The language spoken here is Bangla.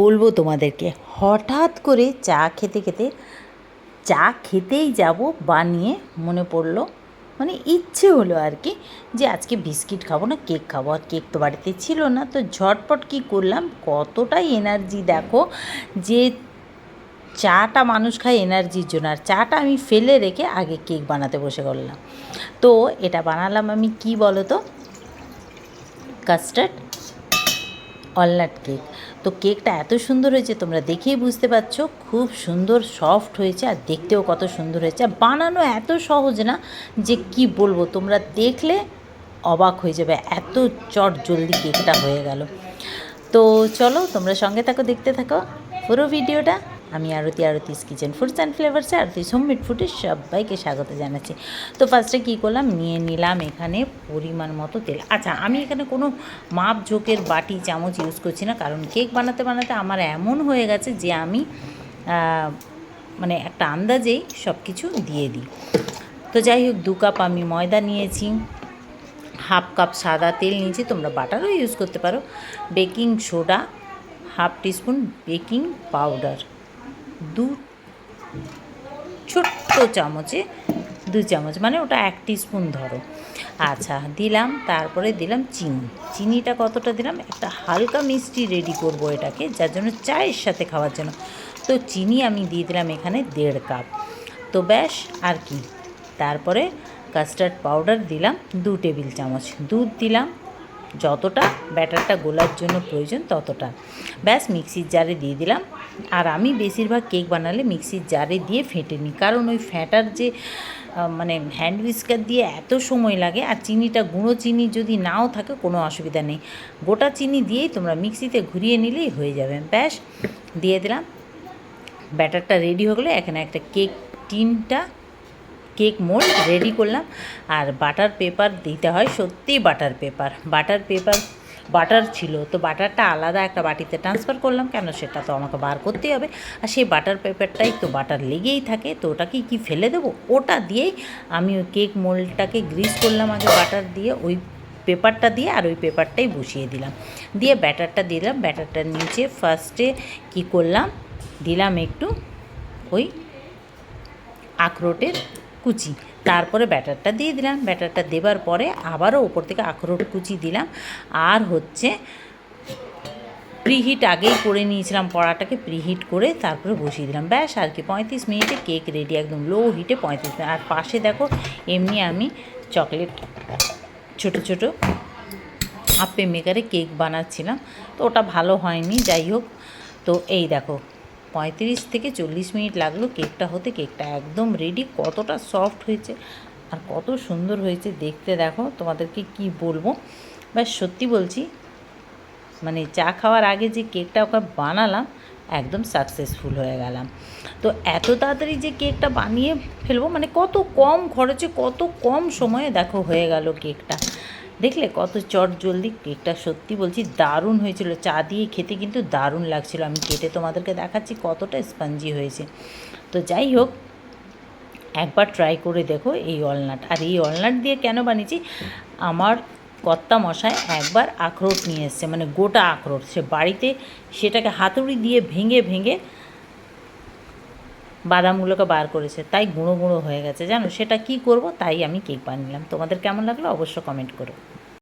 বলব তোমাদেরকে? হঠাৎ করে চা খেতে খেতে, চা খেতেই যাব বানিয়ে মনে পড়ল মানে ইচ্ছে হলো আর কি, যে আজকে বিস্কিট খাব না, কেক খাব। আর কেক তো বাড়িতে ছিল না, তো ঝটপট কি করলাম? কতটাই এনার্জি দেখো, যে চাটা মানুষ খায় এনার্জির জন্য। আর চাটা আমি ফেলে রেখে আগে কেক বানাতে বসে করলাম তো এটা বানালাম আমি কি বলো তো কাস্টার্ড অলনাট কেক। তো কেকটা এত সুন্দর হয়েছে, তোমরা দেখেই বুঝতে পারছ, খুব সুন্দর, সফট হয়েছে আর দেখতেও কত সুন্দর হয়েছে। আর বানানো এত সহজ না যে কি বলব, তোমরা দেখলে অবাক হয়ে যাবে, এত চট জলদি কেকটা হয়ে গেল। তো চলো, তোমরা সঙ্গে থাকো, দেখতে থাকো পুরো ভিডিওটা। আমি Aarti Aarti's kitchen foods and ফ্লেভার্সে Aarti's homemade ফুডে সবাইকে স্বাগত জানাচ্ছি। তো ফার্স্টে কী করলাম? নিয়ে নিলাম এখানে পরিমাণ মতো তেল। আচ্ছা আমি এখানে কোনো মাপ ঝোঁকের বাটি, চামচ ইউজ করছি না, কারণ কেক বানাতে বানাতে আমার এমন হয়ে গেছে যে আমি মানে একটা আন্দাজেই সব কিছু দিয়ে দিই। তো যাই হোক, দু কাপ আমি ময়দা নিয়েছি হাফ কাপ সাদা তেল নিয়েছি, তোমরা বাটারও ইউজ করতে পারো। Baking soda half teaspoon baking powder দু ছোট্ট চামচে, দু চামচ মানে ওটা এক স্পুন ধরো। আচ্ছা দিলাম, তারপরে দিলাম চিনি। চিনিটা কতটা দিলাম? একটা হালকা মিষ্টি রেডি করব এটাকে, যার জন্য চায়ের সাথে খাওয়ার জন্য। তো চিনি আমি দিয়ে দিলাম এখানে দেড় কাপ। তো ব্যাস, আর কি। তারপরে কাস্টার্ড পাউডার দিলাম দু টেবিল চামচ। দুধ দিলাম যতটা ব্যাটারটা গোলার জন্য প্রয়োজন ততটা। ব্যাস মিক্সির জারে দিয়ে দিলাম। আর আমি বেশিরভাগ কেক বানালে মিক্সির জারে দিয়ে ফেটে নিই কারণ ওই ফ্যাটার যে মানে হ্যান্ড উইস্কার দিয়ে এত সময় লাগে আর চিনিটা, গুঁড়ো চিনি যদি নাও থাকে কোনো অসুবিধা নেই। গোটা চিনি দিয়েই তোমরা মিক্সিতে ঘুরিয়ে নিলেই হয়ে যাবে। ব্যাস দিয়ে দিলাম। ব্যাটারটা রেডি হয়ে গেলে এখানে একটা কেক টিনটা কেক মোল্ড রেডি করলাম। আর বাটার পেপার দিতে হয় সত্যিই butter paper. Butter paper, butter ছিল, তো বাটারটা আলাদা একটা বাটিতে ট্রান্সফার করলাম, কেন সেটা তো আমাকে বার করতেই হবে। আর সেই বাটার পেপারটাই তো বাটার লেগেই থাকে, তো ওটাকে কি ফেলে দেবো? ওটা দিয়েই আমি ওই কেক মোল্ডটাকে গ্রিস করলাম আগে বাটার দিয়ে, ওই পেপারটা দিয়ে আর ওই পেপারটাই বসিয়ে দিলাম। দিয়ে ব্যাটারটা দিলাম ব্যাটারটার নিচে ফার্স্টে কি করলাম? দিলাম একটু ওই আখরোটের কুচি। তারপরে ব্যাটারটা দিয়ে দিলাম। ব্যাটারটা দেবার পরে আবারও ওপর থেকে আখরোট কুচি দিলাম। আর হচ্ছে প্রিহিট আগেই করে নিয়েছিলাম পড়াটাকে, প্রিহিট করে তারপরে বসিয়ে দিলাম। ব্যাস, আর কি, পঁয়ত্রিশ মিনিটে কেক রেডি, একদম লো হিটে পঁয়ত্রিশ মিনিট। আর পাশে দেখো, এমনি আমি চকলেট, ছোট ছোট আপে মেকারে কেক বানাচ্ছিলাম। তো ওটা ভালো হয়নি, যাই হোক। তো এই দেখো পঁয়ত্রিশ থেকে চল্লিশ মিনিট লাগল কেকটা হতে। কেকটা একদম রেডি কতটা সফট হয়েছে আর কত সুন্দর হয়েছে দেখতে। দেখো তোমাদেরকে কি বলব? ব্যাস, সত্যি বলছি মানে চা খাওয়ার আগে যে কেকটা ওকে বানালাম, একদম সাকসেসফুল হয়ে গেলাম। তো এত তাড়াতাড়ি যে কেকটা বানিয়ে ফেলব মানে কত কম খরচে, কত কম সময়ে দেখো হয়ে গেল কেকটা। দেখলে কত চট জলদি কেকটা সত্যি বলছি দারুণ হয়েছিল। চা দিয়ে খেতে কিন্তু দারুণ লাগছিল। আমি কেটে তোমাদেরকে দেখাচ্ছি কতটা স্পঞ্জি হয়েছে। তো যাই হোক, একবার ট্রাই করে দেখো এই অলনাট আর এই অলনাট দিয়ে কেন বানিয়েছি? আমার কর্তা মশায় একবার আখরোট নিয়ে এসছে মানে গোটা আখরোট। সে বাড়িতে সেটাকে হাতুড়ি দিয়ে ভেঙে ভেঙে বাদামগুলোকে বার করেছে, তাই গুঁড়ো গুঁড়ো হয়ে গেছে। জানো, সেটা কি করব, তাই আমি কেক বানিয়ে নিলাম। তোমাদের কেমন লাগল অবশ্য কমেন্ট করো।